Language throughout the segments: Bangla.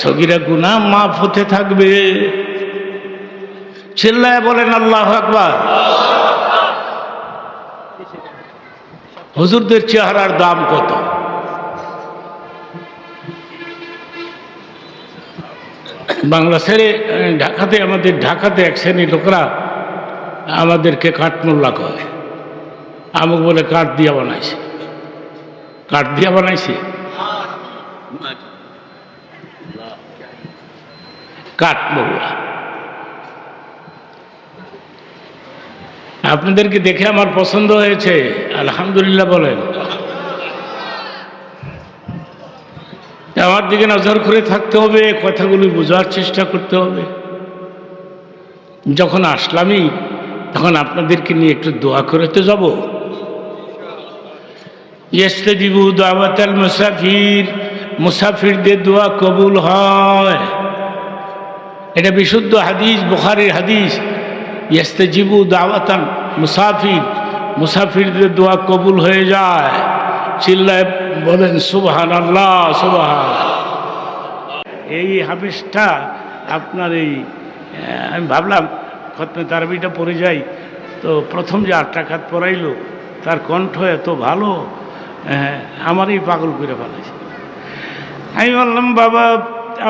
সগিরা গুনাহ মাফ হতে থাকবে। চিল্লায় বলেন, আল্লাহ আকবার। হুজুরদের চেহারার দাম কত? বাংলা ছেড়ে ঢাকাতে, আমাদের ঢাকাতে এক শ্রেণির লোকরা আমাদেরকে কাঠমোল্লা কয় আমুক বলে কাঠ দিয়া বানাইছে। কাঠ দিয়া বানাইছে? কাঠমোল্লা আপনাদেরকে দেখে আমার পছন্দ হয়েছে, আলহামদুলিল্লাহ বলেন। আমার দিকে নজর করে থাকতে হবে, কথাগুলি বোঝার চেষ্টা করতে হবে। যখন আসলামই, তখন আপনাদেরকে নিয়ে একটু দোয়া করে তো যাব। ইস্তেজিবু দাওয়াতাল মুসাফির, মুসাফিরদের দোয়া কবুল হয়। এটা বিশুদ্ধ হাদিস বুখারির হাদিস। ইস্তেজিবু দাওয়াতান মুসাফির মুসাফিরদের দোয়া কবুল হয়ে যায়। চিল্লায় বলেন সুবহান আল্লাহ সুবহান এই হাফিসটা আপনার এই আমি ভাবলাম খতমে তারাবিটা পড়ে যাই। তো প্রথম যে আট টাকাত পড়াইলো তার কণ্ঠ এত ভালো হ্যাঁ, আমারই পাগল করে ফেলাইছে। আমি বললাম বাবা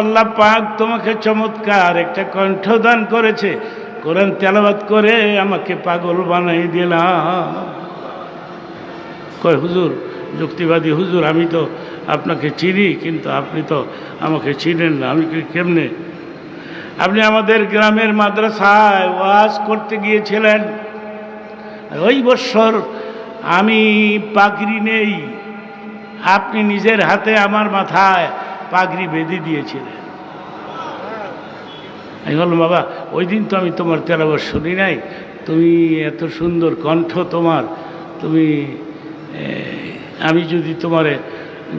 আল্লাহ পাক তোমাকে চমৎকার একটা কণ্ঠদান করেছে। কোরআন তেলাবাত করে আমাকে পাগল বানাই দিলাম কয়, হুজুর, যুক্তিবাদী হুজুর, আমি তো আপনাকে চিনি, কিন্তু আপনি তো আমাকে চিনেন না। আমি কেমনে? আপনি আমাদের গ্রামের মাদ্রাসায় ওয়াজ করতে গিয়েছিলেন। ওই বৎসর আমি পাগড়ি নেই। আপনি নিজের হাতে আমার মাথায় পাগড়ি বেঁধে দিয়েছিলেন। আমি বললাম, বাবা, ওই দিন তো আমি তোমার তেলাবার শুনি নাই। তুমি এত সুন্দর কণ্ঠ তোমার। তুমি আমি যদি তোমার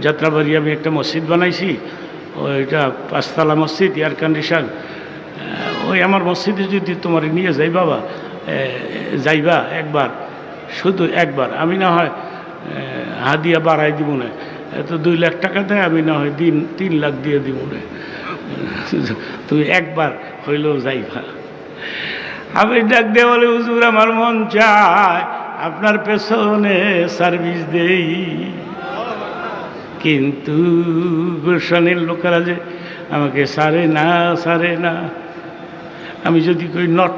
যাত্রাবাড়ি আমি একটা মসজিদ বানাইছি। ওইটা পাঁচতলা মসজিদ এয়ার কন্ডিশন। ওই আমার মসজিদে যদি তোমার নিয়ে যাই বাবা যাইবা একবার, শুধু একবার। আমি না হয় হাদিয়া বাড়াই দিব না। এত দুই লাখ টাকা দেয়, আমি না হয় দিন, তিন লাখ দিয়ে দিব না তুমি একবার হইলেও যাইবা। আমি ডাক দিয়ে বলে, হুজুর, আমার মন চায় আপনার পেছনে সার্ভিস দেই। কিন্তু গুলশানের লোকেরা যে আমাকে, সারে না সারে না, আমি যদি কই নট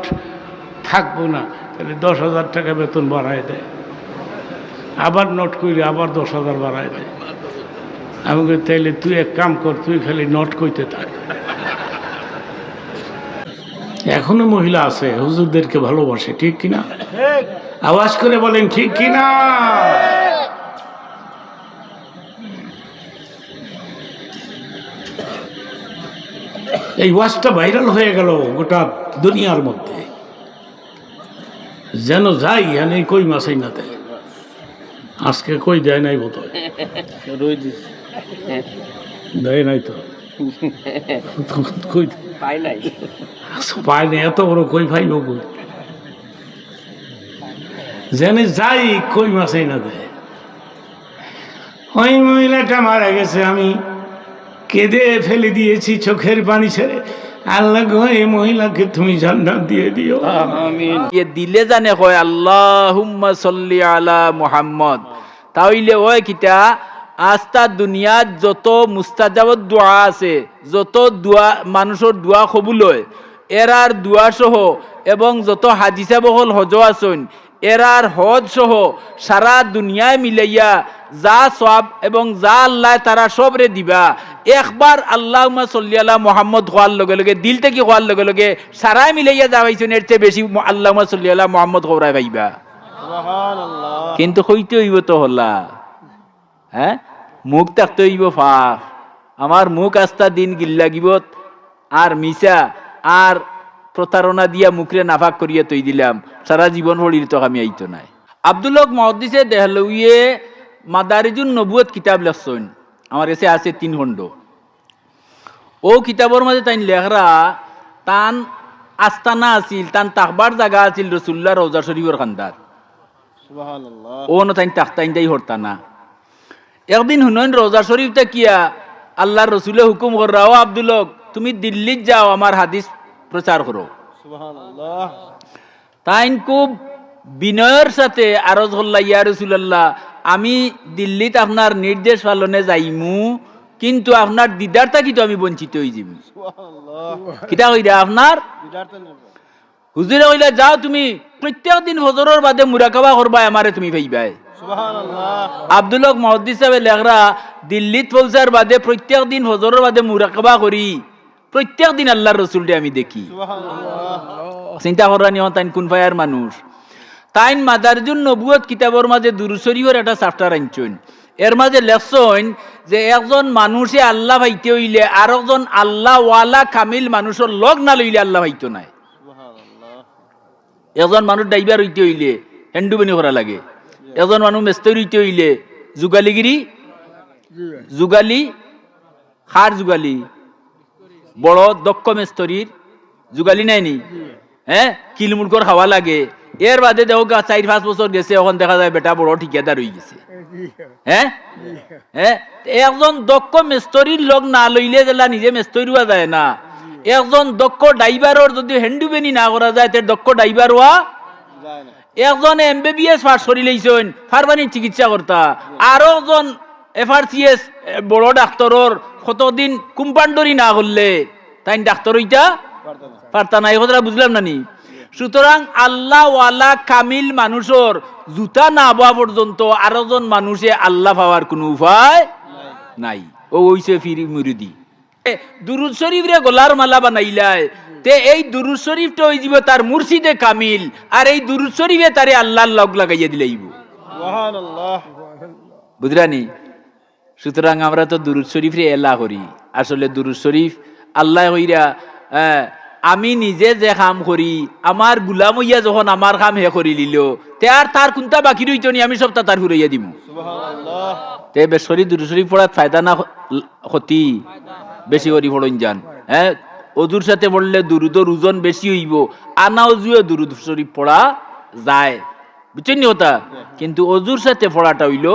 থাকব না, তাহলে দশ হাজার টাকা বেতন বাড়ায় দেয়। আবার নোট করি আবার দশ হাজার বাড়ায় দেয়। আমাকে তাইলে তুই এক কাম কর, তুই খালি নট কইতে থাক। এখনও মহিলা আছে, হুজুরদেরকে ভালোবাসে, ঠিক কিনা? আওয়াজ করে বলেন, ঠিক কিনা? এই ওয়াজটা ভাইরাল হয়ে গেল গোটা দুনিয়ার মধ্যে। যেন যাই এনে কই মাছাই না দেয়? আজকে কই দেয় নাই বোধ হয় দেয় নাই তো। কই? পাই নাই। পায় না এত বড় কই ভাই কই? জেনে যাই কই মাছাই না দেয়। ওই মহিলাটা মারা গেছে আমি কেঁদে ফেলে দিয়েছি চোখের পানি ছেড়ে। আল্লাহ গো এই মহিলাকে তুমি জান্নাত দিয়ে দিও। ইয়ে দিলে জানে কয় আল্লাহুম্মা সাল্লি আলা মুহাম্মদ। তাইলে ওই কিতা আস্তা দুনিয়াত যত মুস্তাজাবত দোয়া আছে যত দোয়া মানুষের দোয়া কবুল হয় এরার দোয়া সহ এবং যত হাদিসা বহল হজ আসন এরার হজ সহ সারা দুনিয়ায় মিলাইয়া যা সব এবং যা আল্লাহ তারা সবরে দিবা একবার আল্লাহ সল্লি আল্লাহ মোহাম্মদ হওয়ার লগে লগে দিল থেকে হওয়ার লগে লগে সারাই মিলাইয়া যাবাইছেন এর চেয়ে বেশি আল্লাহ সল্লি আল্লাহ মোহাম্মদ হওয়াই পাইবা। কিন্তু হইতে হইব তো হল্লা হ্যাঁ? মুখ থাকতে হইব ফাঁক আমার মুখ আস্তা দিন গিল্লাগিবত আর মিশা আর প্রতারণা দিয়া মুখরে নাফাক করিয়া তৈ দিলাম। সারা জীবন হলির তো আমি আইতো নাই। আব্দুল্লক মহদিসে দেহলুয়ে মাদারিজুন নবুয়ত কিতাব লেখছেন। আমার কাছে আছে তিন খণ্ড। ও কিতাবর মাঝে তাই লেখরা তান আস্তানা আছিল তান তাকবার জায়গা আছিল রসুল্লাহ রোজা শরীফর খান্দার ও ন তাই তাকতাইন তাই হরতা না একদিন হুনইন রোজা শরীফটা কিয়া? আল্লাহ রসুলে হুকুম কররা ও আব্দুল তুমি দিল্লিত যাও আমার হাদিস প্রচার করো। তাইন খুব বিনয়ের সাথে আরজ হল্লা ইয়া রসুল্লাহ আমি দিল্লিত আপনার নির্দেশ পালনে যাইমু কিন্তু আপনার দিদার থাকি তো আমি বঞ্চিত হয়ে যাব কিতা কইরা আপনার? হুজুরে কইলা যাও তুমি প্রত্যেক দিন ফজরের বাদে মুরাকাবা করবা আমারে তুমি পাইবাই। আব্দুল হক মহদ্দিস সাহেব লেখরা দিল্লিত পৌঁছার বাদে প্রত্যেক দিন ফজরের বাদে মুরাকাবা করি। প্রত্যেক দিন আল্লাহর রসুলটা আমি দেখি। চিন্তা করা নিও তাইন কোন ফায়ার মানুষ। তাইন মাদারজুন নবুয়ত কিতাবর মাঝে দুরুশরীফের একটা চাপ্টার আনছেন এর মাঝে লেখছেন যে একজন মানুষে আল্লাহ ভাইতে হইলে আর একজন আল্লাহ ওয়ালা কামিল মানুষের লগ না লইলে আল্লাহ ভাইতো নাই। এজন মানুষ ড্রাইভার হইতে হইলে হেন্ডুবেনি করা লাগে। এজন মানুষ মেস্তরি হইতে হইলে যুগালিগিরি যুগালি খার যুগালি বড় দক্ষ মেস্তরির যুগালি নাইনি হ্যাঁ কিলমুলকর খাওয়া লাগে। এর বাদে দেখো চার পাঁচ বছর গেছে, এখন দেখা যায় বেটা বড় ঠিকাদার হয়ে গেছে। হ্যাঁ হ্যাঁ একজন দক্ষ মেস্তরির লোক না লইলে জেলা নিজে মেস্তরি যায় না। একজন দক্ষ ড্রাইভারের যদি হ্যান্ডুবেনি না করা যায়, তে দক্ষ ড্রাইভার হওয়া একজন এমবিবিএস পাস করি লইছেন ফারবানির চিকিৎসা কর্তা। আরও একজন এফআরসিএস বড় ডাক্তারর কতদিন কুম্পান্ডরি না করলে তাই ডাক্তার হইতা পারতা না এই কথাটা বুঝলাম না নি। সুতরাং আল্লাহ ওয়ালা কামিল মানুষের জুতা না হওয়া পর্যন্ত আরও জন মানুষে আল্লাহ পাওয়ার কোনো উপায় নাই। ও হইছে ফিরি মুরিদি। দুরুদ শরীফ রে গোলার মালা বানাইলাই। তে এই দুরুদ শরীফটা হয়ে যাব তার মুর্শিদে কামিল আর এই দুরুদ শরীফে তারে আল্লাহর লগ লাগাইয়া দিলাইব বুঝরানি? সুতরাং আমরা তো দুরুদ শরীফ রে এলা করি। আসলে দুরুদ শরীফ আল্লাহ হইরা আমি নিজে যে কাম করি আমার গুলাম হইয়া যখন আমার কাম হে করি লিল তে আর তার কোনটা বাকি রইত নি আমি সবটা তার ফুরাইয়া দিব তে বেসরি দুরুদ শরীফ পড়াত ফায়দা না ক্ষতি। বেশি করি পড়ন যান। হ্যাঁ? অজুর সাথে পড়লে দুরুদর ওজন বেশি হইব। আনা অজুয়ে দুরুদ শরীফ পড়া যায়। বুঝছেন কথা? কিন্তু অজুর সাথে পড়াটা হইল